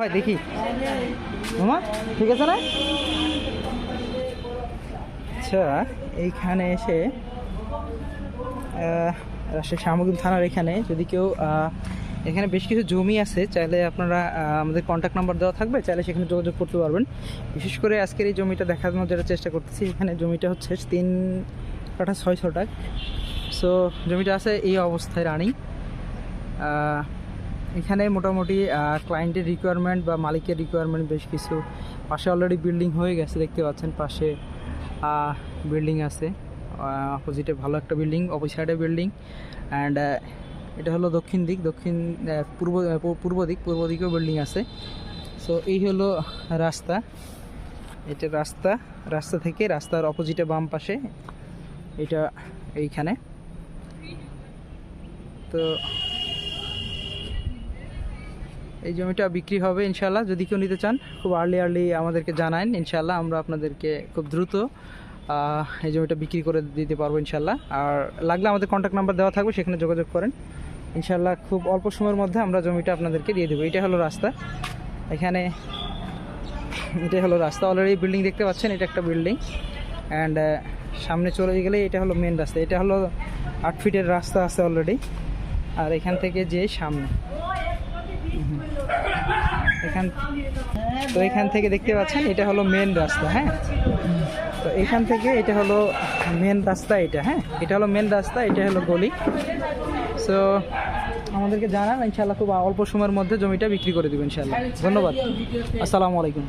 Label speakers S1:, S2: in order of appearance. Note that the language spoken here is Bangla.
S1: ভাই, দেখি। মামা, ঠিক আছে না? আচ্ছা এইখানে এসে রাজশাহী শাহমুগিম থানার এখানে যদি কেউ এখানে বেশ কিছু জমি আছে, চাইলে আপনারা আমাদের কন্ট্যাক্ট নাম্বার দেওয়া থাকবে, চাইলে সেখানে যোগাযোগ করতে পারবেন। বিশেষ করে আজকের এই জমিটা দেখানোর যেটা চেষ্টা করতেছি, এখানে জমিটা হচ্ছে তিন কাঠা ছয় ছটাক। সো জমিটা আছে এই অবস্থায় রানিং। এখানে মোটামুটি ক্লায়েন্টের রিকোয়ারমেন্ট বা মালিকের রিকোয়ারমেন্ট বেশ কিছু। পাশে অলরেডি বিল্ডিং হয়ে গেছে, দেখতে পাচ্ছেন পাশে বিল্ডিং আছে। অপোজিটে ভালো একটা বিল্ডিং অপোজিট সাইডে বিল্ডিং অ্যান্ড এটা হলো দক্ষিণ দিক। দক্ষিণ পূর্ব পূর্ব দিক, পূর্ব দিকেও বিল্ডিং আছে। সো এই হলো রাস্তা। এটা রাস্তা রাস্তা থেকে রাস্তার অপোজিটে বাম পাশে। এটা এইখানে। তো এই জমিটা বিক্রি হবে ইনশাল্লাহ যদি কেউ নিতে চান, খুব আর্লি আর্লি আমাদেরকে জানান ইনশাল্লাহ আমরা আপনাদেরকে খুব দ্রুত এই জমিটা বিক্রি করে দিতে পারব ইনশাল্লাহ আর লাগলে আমাদের কন্ট্যাক্ট নাম্বার দেওয়া থাকবে, সেখানে যোগাযোগ করেন। ইনশাল্লাহ খুব অল্প সময়ের মধ্যে আমরা জমিটা আপনাদেরকে দিয়ে দেবো। এটা হলো রাস্তা। এখানে এটাই হলো রাস্তা। অলরেডি বিল্ডিং দেখতে পাচ্ছেন, এটা একটা বিল্ডিং অ্যান্ড সামনে চলে গেলে এটা হলো মেন রাস্তা। এটা হলো আট ফিটের রাস্তা আছে অলরেডি আর এখান থেকে যে সামনে। এখান তো এখান থেকে দেখতে পাচ্ছেন, এটা হলো মেন রাস্তা হ্যাঁ? তো এখান থেকে এটা হলো মেন রাস্তা এটা হ্যাঁ? এটা হলো মেন রাস্তা, এটা হলো গলি। সো আমাদেরকে জানান ইনশাল্লাহ খুব অল্প সময়ের মধ্যে জমিটা বিক্রি করে দেবেন ইনশাল্লাহ ধন্যবাদ। আসসালামু আলাইকুম।